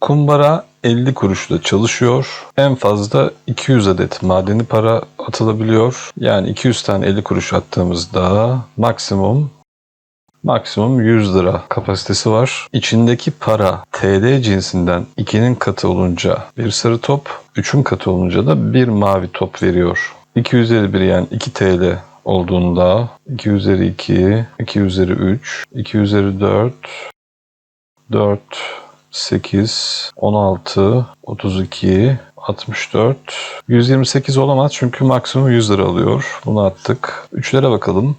Kumbara 50 kuruşla çalışıyor. En fazla 200 adet madeni para atılabiliyor. Yani 200 tane 50 kuruş attığımızda maksimum maksimum 100 lira kapasitesi var. İçindeki para TL cinsinden 2'nin katı olunca bir sarı top, 3'ün katı olunca da bir mavi top veriyor. 251 yani 2 TL olduğunda 2 üzeri 2, 2 üzeri 3, 2 üzeri 4, 4, 8, 16, 32, 64, 128 olamaz çünkü maksimum 100 lira alıyor. Bunu attık. Üçlere bakalım.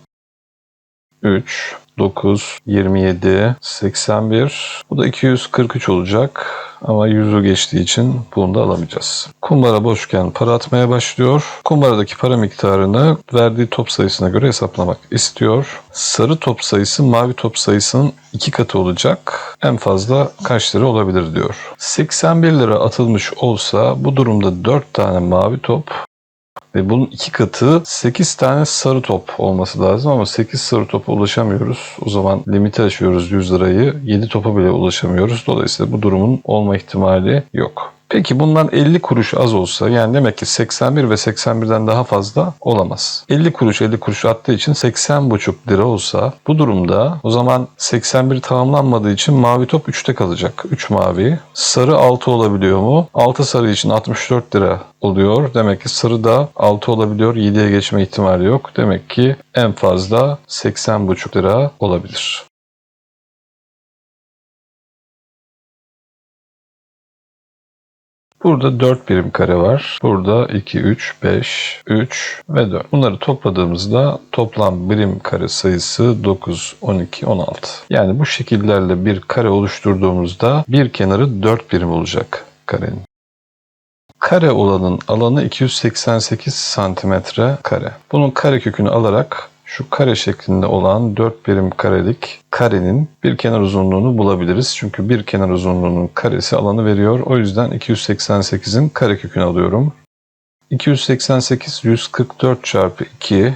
3, 9, 27, 81. Bu da 243 olacak. Ama 100'ü geçtiği için bunu da alamayacağız. Kumbara boşken para atmaya başlıyor. Kumbaradaki para miktarını verdiği top sayısına göre hesaplamak istiyor. Sarı top sayısı mavi top sayısının iki katı olacak. En fazla kaç lira olabilir diyor. 81 lira atılmış olsa bu durumda 4 tane mavi top ve bunun iki katı 8 tane sarı top olması lazım ama 8 sarı topa ulaşamıyoruz. O zaman limiti aşıyoruz 100 lirayı. 7 topa bile ulaşamıyoruz. Dolayısıyla bu durumun olma ihtimali yok. Peki bundan 50 kuruş az olsa yani demek ki 81 ve 81'den daha fazla olamaz. 50 kuruş 50 kuruş attığı için 80,5 lira olsa bu durumda o zaman 81 tamamlanmadığı için mavi top 3'te kalacak. 3 mavi. Sarı 6 olabiliyor mu? 6 sarı için 64 lira oluyor. Demek ki sarı da 6 olabiliyor. 7'ye geçme ihtimali yok. Demek ki en fazla 80,5 lira olabilir. Burada 4 birim kare var. Burada 2, 3, 5, 3 ve 4. Bunları topladığımızda toplam birim kare sayısı 9, 12, 16. Yani bu şekillerle bir kare oluşturduğumuzda bir kenarı 4 birim olacak karenin. Kare olanın alanı 288 santimetre kare. Bunun kare kökünü alarak şu kare şeklinde olan 4 birim karelik karenin bir kenar uzunluğunu bulabiliriz. Çünkü bir kenar uzunluğunun karesi alanı veriyor. O yüzden 288'in kare kökünü alıyorum. 288 144 çarpı 2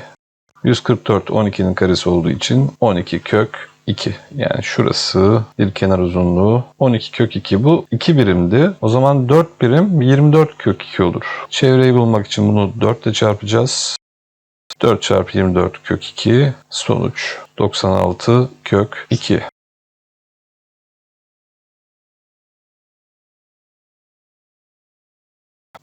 144 12'nin karesi olduğu için 12 kök 2. Yani şurası bir kenar uzunluğu 12 kök 2. Bu 2 birimdi. O zaman 4 birim 24 kök 2 olur. Çevreyi bulmak için bunu 4 ile çarpacağız. 4 çarpı 24 kök 2 sonuç 96 kök 2.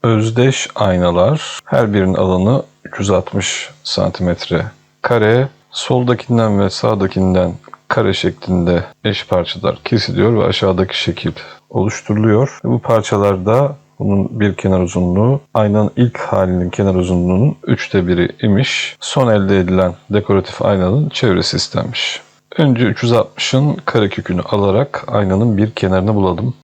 Özdeş aynalar her birinin alanı 360 santimetre kare. Soldakinden ve sağdakinden kare şeklinde eş parçalar kesiliyor ve aşağıdaki şekil oluşturuluyor. Bu parçalarda bunun bir kenar uzunluğu aynanın ilk halinin kenar uzunluğunun üçte biri imiş. Son elde edilen dekoratif aynanın çevresi istenmiş. Önce 360'ın karekökünü alarak aynanın bir kenarını bulalım.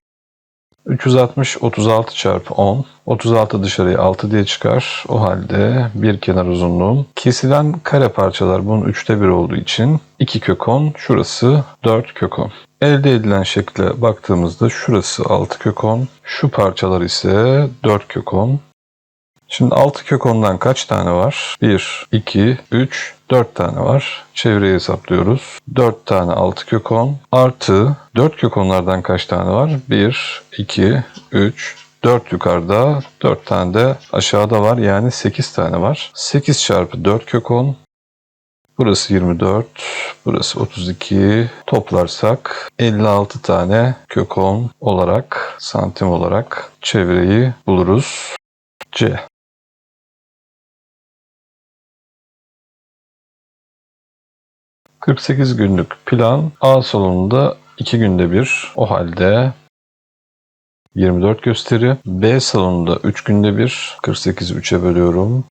360 36 çarpı 10. 36 dışarıya 6 diye çıkar. O halde bir kenar uzunluğum. Kesilen kare parçalar bunun üçte bir olduğu için 2 kök 10. Şurası 4 kök 10. Elde edilen şekle baktığımızda şurası 6 kök 10. Şu parçalar ise 4 kök 10. Şimdi 6 kök 10'dan kaç tane var? 1, 2, 3, 4 tane var. Çevreyi hesaplıyoruz. 4 tane 6 kök 10 artı 4 kök 10'lardan kaç tane var? 1, 2, 3, 4 yukarıda, 4 tane de aşağıda var. Yani 8 tane var. 8 çarpı 4 kök 10. Burası 24, burası 32. Toplarsak 56 tane kök 10 olarak, santim olarak çevreyi buluruz. C. ...48 günlük plan A salonunda 2 günde bir. O halde 24 gösteri. B salonunda 3 günde bir. 48'i 3'e bölüyorum.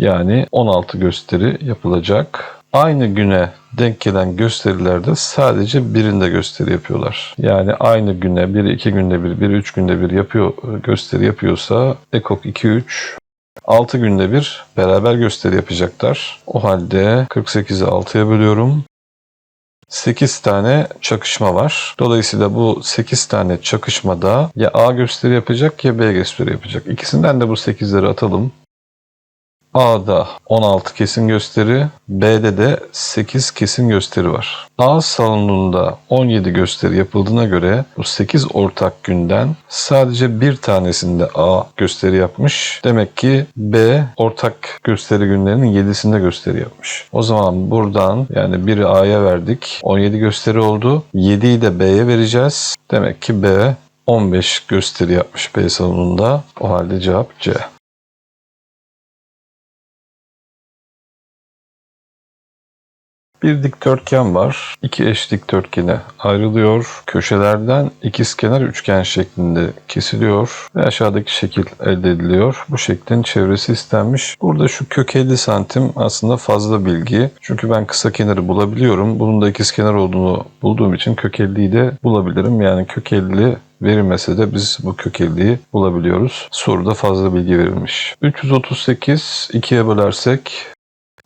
Yani 16 gösteri yapılacak. Aynı güne denk gelen gösterilerde sadece birinde gösteri yapıyorlar. Yani aynı güne biri 2 günde bir, biri 3 günde bir yapıyor gösteri yapıyorsa EKOK 2-3 6 günde bir beraber gösteri yapacaklar. O halde 48'i 6'ya bölüyorum. 8 tane çakışma var. Dolayısıyla bu 8 tane çakışmada ya A gösteri yapacak ya B gösteri yapacak. İkisinden de bu 8'leri atalım. A'da 16 kesin gösteri, B'de de 8 kesin gösteri var. A salonunda 17 gösteri yapıldığına göre bu 8 ortak günden sadece bir tanesinde A gösteri yapmış. Demek ki B ortak gösteri günlerinin 7'sinde gösteri yapmış. O zaman buradan yani biri A'ya verdik. 17 gösteri oldu. 7'yi de B'ye vereceğiz. Demek ki B 15 gösteri yapmış B salonunda. O halde cevap C. Bir dikdörtgen var. İki eş dikdörtgene ayrılıyor. Köşelerden ikizkenar üçgen şeklinde kesiliyor ve aşağıdaki şekil elde ediliyor. Bu şeklin çevresi istenmiş. Burada şu kök 50 santim aslında fazla bilgi. Çünkü ben kısa kenarı bulabiliyorum. Bunun da ikizkenar olduğunu bulduğum için kök 50'yi de bulabilirim. Yani kök 50 verilmese de biz bu kök 50'yi bulabiliyoruz. Soruda fazla bilgi verilmiş. 338 ikiye bölersek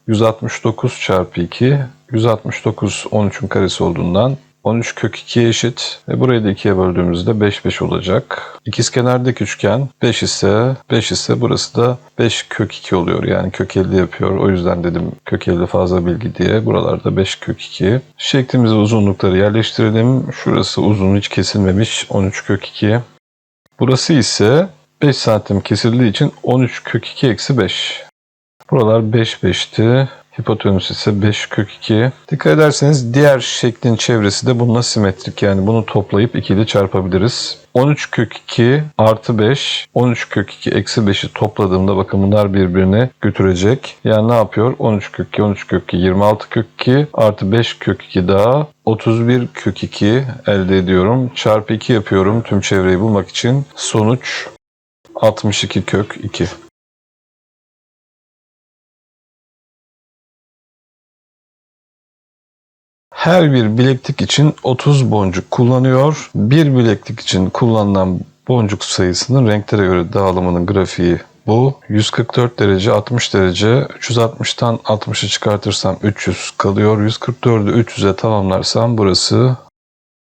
169 çarpı 2 169 13'ün karesi olduğundan 13 kök 2'ye eşit ve burayı da 2'ye böldüğümüzde 5 5 olacak. İkizkenardaki üçgen 5 ise 5 ise burası da 5 kök 2 oluyor. Yani kök 50 yapıyor. O yüzden dedim kök 50 fazla bilgi diye. Buralarda 5 kök 2. Şeklimize uzunlukları yerleştirelim. Şurası uzun hiç kesilmemiş 13 kök 2. Burası ise 5 santim kesildiği için 13 kök 2 eksi 5. Buralar 5 5'ti. Hipotenüs ise 5 kök 2. Dikkat ederseniz diğer şeklin çevresi de bununla simetrik. Yani bunu toplayıp 2 ile çarpabiliriz. 13 kök 2 artı 5, 13 kök 2 eksi 5'i topladığımda bakın bunlar birbirine götürecek. Yani ne yapıyor? 13 kök 2, 13 kök 2, 26 kök 2 artı 5 kök 2 daha 31 kök 2 elde ediyorum. Çarpı 2 yapıyorum tüm çevreyi bulmak için. Sonuç 62 kök 2. Her bir bileklik için 30 boncuk kullanıyor. Bir bileklik için kullanılan boncuk sayısının renklere göre dağılımının grafiği bu. 144 derece, 60 derece. 360'tan 60'ı çıkartırsam 300 kalıyor. 144'ü 300'e tamamlarsam burası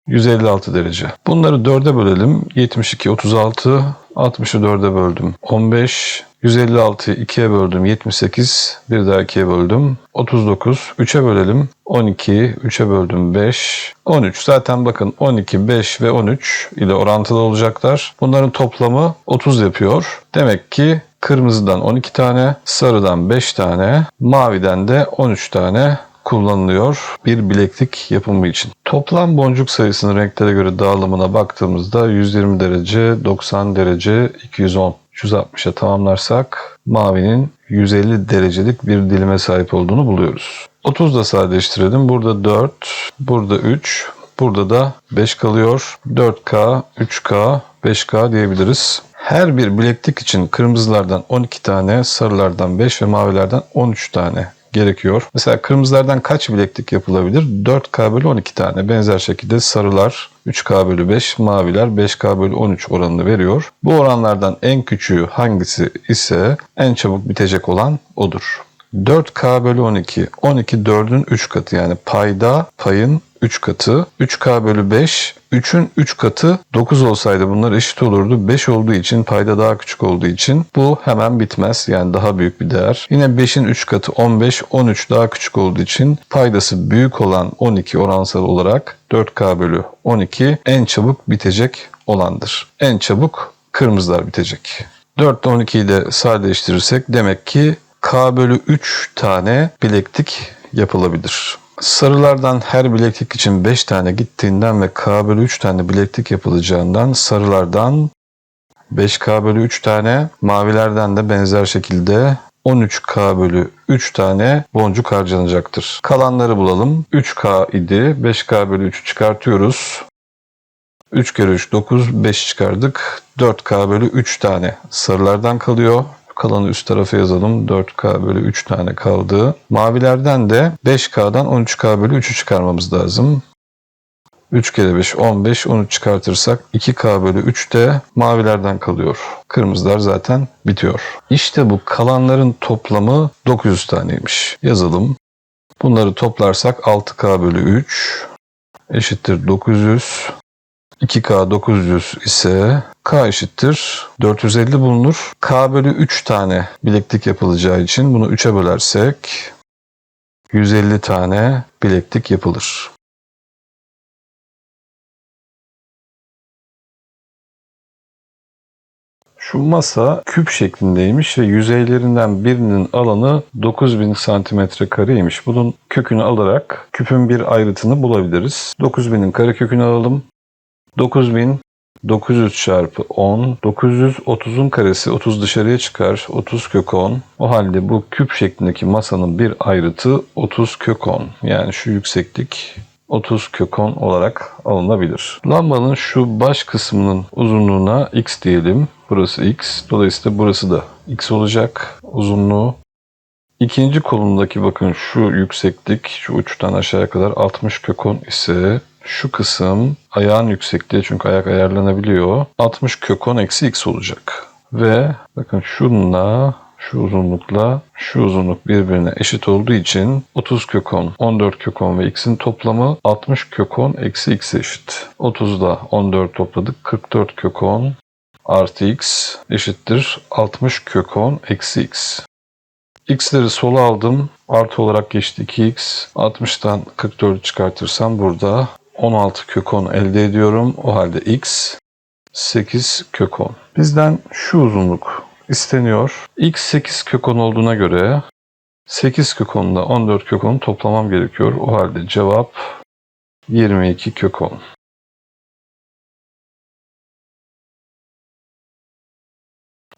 156 derece. Bunları 4'e bölelim. 72, 36, 60'ı 4'e böldüm. 15, 156'yı 2'ye böldüm 78. Bir daha 2'ye böldüm. 39. 3'e bölelim. 12. 3'e böldüm 5. 13. Zaten bakın 12, 5 ve 13 ile orantılı olacaklar. Bunların toplamı 30 yapıyor. Demek ki kırmızıdan 12 tane, sarıdan 5 tane, maviden de 13 tane kullanılıyor bir bileklik yapımı için. Toplam boncuk sayısının renklere göre dağılımına baktığımızda 120 derece, 90 derece, 210 360'a tamamlarsak mavinin 150 derecelik bir dilime sahip olduğunu buluyoruz. 30 da sadeleştirelim. Burada 4, burada 3, burada da 5 kalıyor. 4K, 3K, 5K diyebiliriz. Her bir bileklik için kırmızılardan 12 tane, sarılardan 5 ve mavilerden 13 tane gerekiyor. Mesela kırmızılardan kaç bileklik yapılabilir? 4K bölü 12 tane. Benzer şekilde sarılar 3K bölü 5, maviler 5K bölü 13 oranını veriyor. Bu oranlardan en küçüğü hangisi ise en çabuk bitecek olan odur. 4K bölü 12. 12 4'ün 3 katı yani payda payın 3 katı. 3K bölü 5. 3'ün 3 katı 9 olsaydı bunlar eşit olurdu. 5 olduğu için payda daha küçük olduğu için bu hemen bitmez. Yani daha büyük bir değer. Yine 5'in 3 katı 15. 13 daha küçük olduğu için paydası büyük olan 12 oransal olarak 4K bölü 12 en çabuk bitecek olandır. En çabuk kırmızılar bitecek. 4 ile 12'yi de sadeleştirirsek demek ki K bölü 3 tane bileklik yapılabilir. Sarılardan her bileklik için 5 tane gittiğinden ve K bölü 3 tane bileklik yapılacağından sarılardan 5K bölü 3 tane, mavilerden de benzer şekilde 13K bölü 3 tane boncuk harcanacaktır. Kalanları bulalım. 3K idi. 5K bölü 3'ü çıkartıyoruz. 3 kere 3 9, 5 çıkardık. 4K bölü 3 tane sarılardan kalıyor. Kalanı üst tarafa yazalım. 4K bölü 3 tane kaldı. Mavilerden de 5K'dan 13K bölü 3'ü çıkarmamız lazım. 3 kere 5 15 13 çıkartırsak 2K bölü 3 de mavilerden kalıyor. Kırmızılar zaten bitiyor. İşte bu kalanların toplamı 900 taneymiş. Yazalım. Bunları toplarsak 6K bölü 3 eşittir 900. 2K 900 ise K eşittir 450 bulunur. K bölü 3 tane bileklik yapılacağı için bunu 3'e bölersek 150 tane bileklik yapılır. Şu masa küp şeklindeymiş ve yüzeylerinden birinin alanı 9000 santimetre kareymiş. Bunun kökünü alarak küpün bir ayrıtını bulabiliriz. 9000'in karekökünü alalım. 9000 900 çarpı 10. 930'un karesi 30 dışarıya çıkar. 30 kök 10. O halde bu küp şeklindeki masanın bir ayrıtı 30 kök 10. Yani şu yükseklik 30 kök 10 olarak alınabilir. Lambanın şu baş kısmının uzunluğuna x diyelim. Burası x. Dolayısıyla burası da x olacak. Uzunluğu. İkinci kolundaki bakın şu yükseklik şu uçtan aşağıya kadar 60 kök 10 ise şu kısım ayağın yüksekliği çünkü ayak ayarlanabiliyor. 60 kök 10 eksi x olacak. Ve bakın şununla şu uzunlukla şu uzunluk birbirine eşit olduğu için 30 kök 10, 14 kök 10 ve x'in toplamı 60 kök 10 eksi x eşit. 30'da 14 topladık. 44 kök 10 artı x eşittir 60 kök 10 eksi x. x'leri sola aldım. Artı olarak geçti 2x. 60'tan 44'ü çıkartırsam burada 16 kök 10 elde ediyorum. O halde x 8 kök 10. Bizden şu uzunluk isteniyor. x 8 kök 10 olduğuna göre 8 kök 10 ile 14 kök 10'u toplamam gerekiyor. O halde cevap 22 kök 10.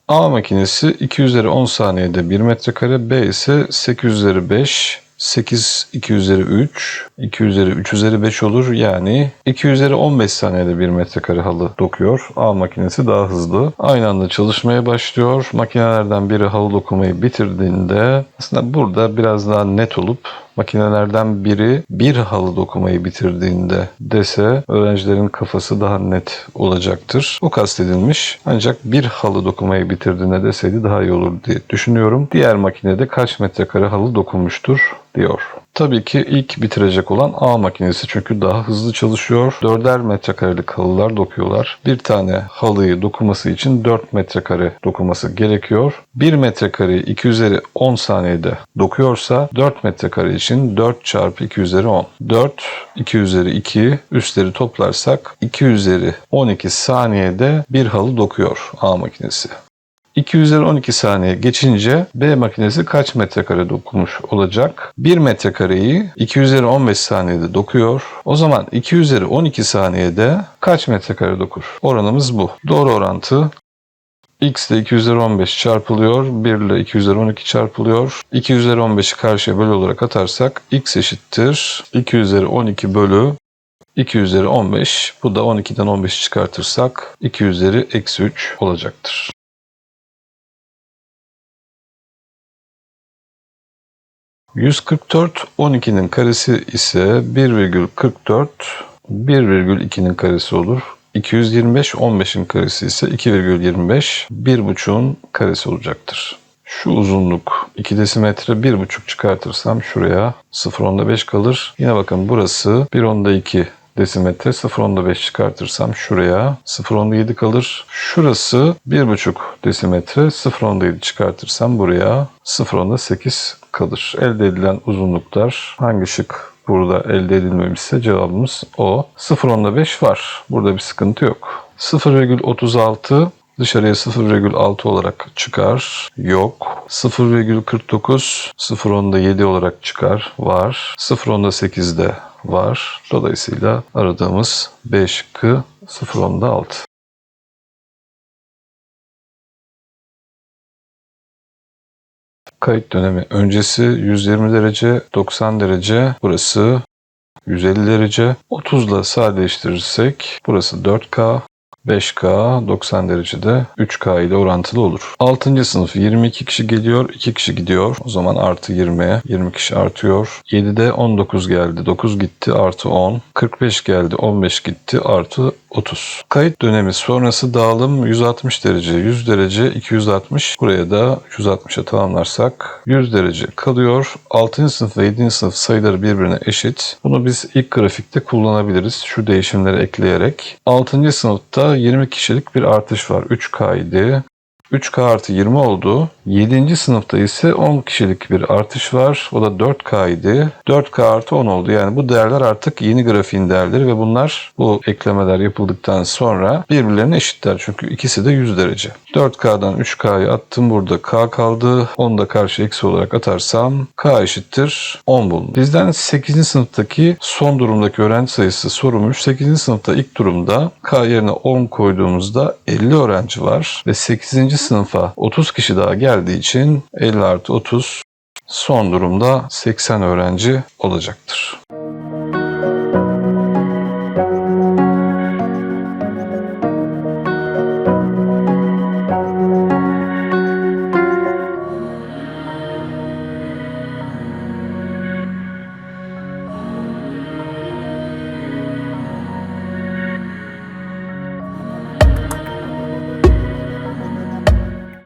A makinesi 2 üzeri 10 saniyede 1 metrekare, B ise 8 üzeri 5, 8 2 üzeri 3, 2 üzeri 3 üzeri 5 olur. Yani 2 üzeri 15 saniyede 1 metrekare halı dokuyor. A makinesi daha hızlı. Aynı anda çalışmaya başlıyor. Makinelerden biri halı dokumayı bitirdiğinde aslında burada biraz daha net olup makinelerden biri bir halı dokumayı bitirdiğinde dese öğrencilerin kafası daha net olacaktır. O kastedilmiş. Ancak bir halı dokumayı bitirdiğinde deseydi daha iyi olur diye düşünüyorum. Diğer makinede kaç metrekare halı dokunmuştur diyor. Tabii ki ilk bitirecek olan A makinesi çünkü daha hızlı çalışıyor. 4'er metrekarelik halılar dokuyorlar. Bir tane halıyı dokuması için 4 metrekare dokuması gerekiyor. 1 metrekareyi 2 üzeri 10 saniyede dokuyorsa 4 metrekare için 4 çarpı 2 üzeri 10. 4, 2 üzeri 2 üstleri toplarsak 2 üzeri 12 saniyede bir halı dokuyor A makinesi. 2 üzeri 12 saniye geçince B makinesi kaç metrekare dokunmuş olacak? 1 metrekareyi 2 üzeri 15 saniyede dokuyor. O zaman 2 üzeri 12 saniyede kaç metrekare dokur? Oranımız bu. Doğru orantı x ile 2 üzeri 15 çarpılıyor. 1 ile 2 üzeri 12 çarpılıyor. 2 üzeri 15'i karşıya bölü olarak atarsak x eşittir. 2 üzeri 12 bölü 2 üzeri 15. Bu da 12'den 15 çıkartırsak 2 üzeri eksi 3 olacaktır. ...144 12'nin karesi ise 1,44 1,2'nin karesi olur. 225 15'in karesi ise 2,25 1,5'un karesi olacaktır. Şu uzunluk 2 desimetre 1,5 çıkartırsam şuraya 0.5 kalır. Yine bakın burası 1.2 desimetre 0.5 çıkartırsam şuraya 0.7 kalır. Şurası 1.5 desimetre 0.7 çıkartırsam buraya 0.8 kalır. Elde edilen uzunluklar hangi şık burada elde edilmemişse cevabımız o. 0.5 var. Burada bir sıkıntı yok. 0,36 dışarıya 0,6 olarak çıkar. Yok. 0,49 0.7 olarak çıkar. Var. 0.8'de var. Dolayısıyla aradığımız B şıkkı 0.6. Kayıt dönemi öncesi 120 derece, 90 derece, burası 150 derece. 30 ile sadeleştirirsek burası 4K, 5K 90 derecede 3K ile orantılı olur. 6. sınıf 22 kişi geliyor, 2 kişi gidiyor. O zaman artı 20'ye 20 kişi artıyor. 7'de 19 geldi, 9 gitti artı 10. 45 geldi, 15 gitti artı 30. Kayıt dönemi sonrası dağılım 160 derece, 100 derece, 260. Buraya da 160'a tamamlarsak 100 derece kalıyor. 6. sınıf ve 7. sınıf sayıları birbirine eşit. Bunu biz ilk grafikte kullanabiliriz. Şu değişimleri ekleyerek. 6. sınıfta 20 kişilik bir artış var. 3K idi. 3K artı 20 oldu. 7. sınıfta ise 10 kişilik bir artış var. O da 4K idi. 4K artı 10 oldu. Yani bu değerler artık yeni grafiğin değerleri ve bunlar bu eklemeler yapıldıktan sonra birbirlerine eşitler. Çünkü ikisi de 100 derece. 4K'dan 3K'yı attım. Burada K kaldı. 10 da karşı eksi olarak atarsam K eşittir 10 bulunur. Bizden 8. sınıftaki son durumdaki öğrenci sayısı sorulmuş. 8. sınıfta ilk durumda K yerine 10 koyduğumuzda 50 öğrenci var ve 8. sınıfa 30 kişi daha geldiği için 50 artı 30 son durumda 80 öğrenci olacaktır.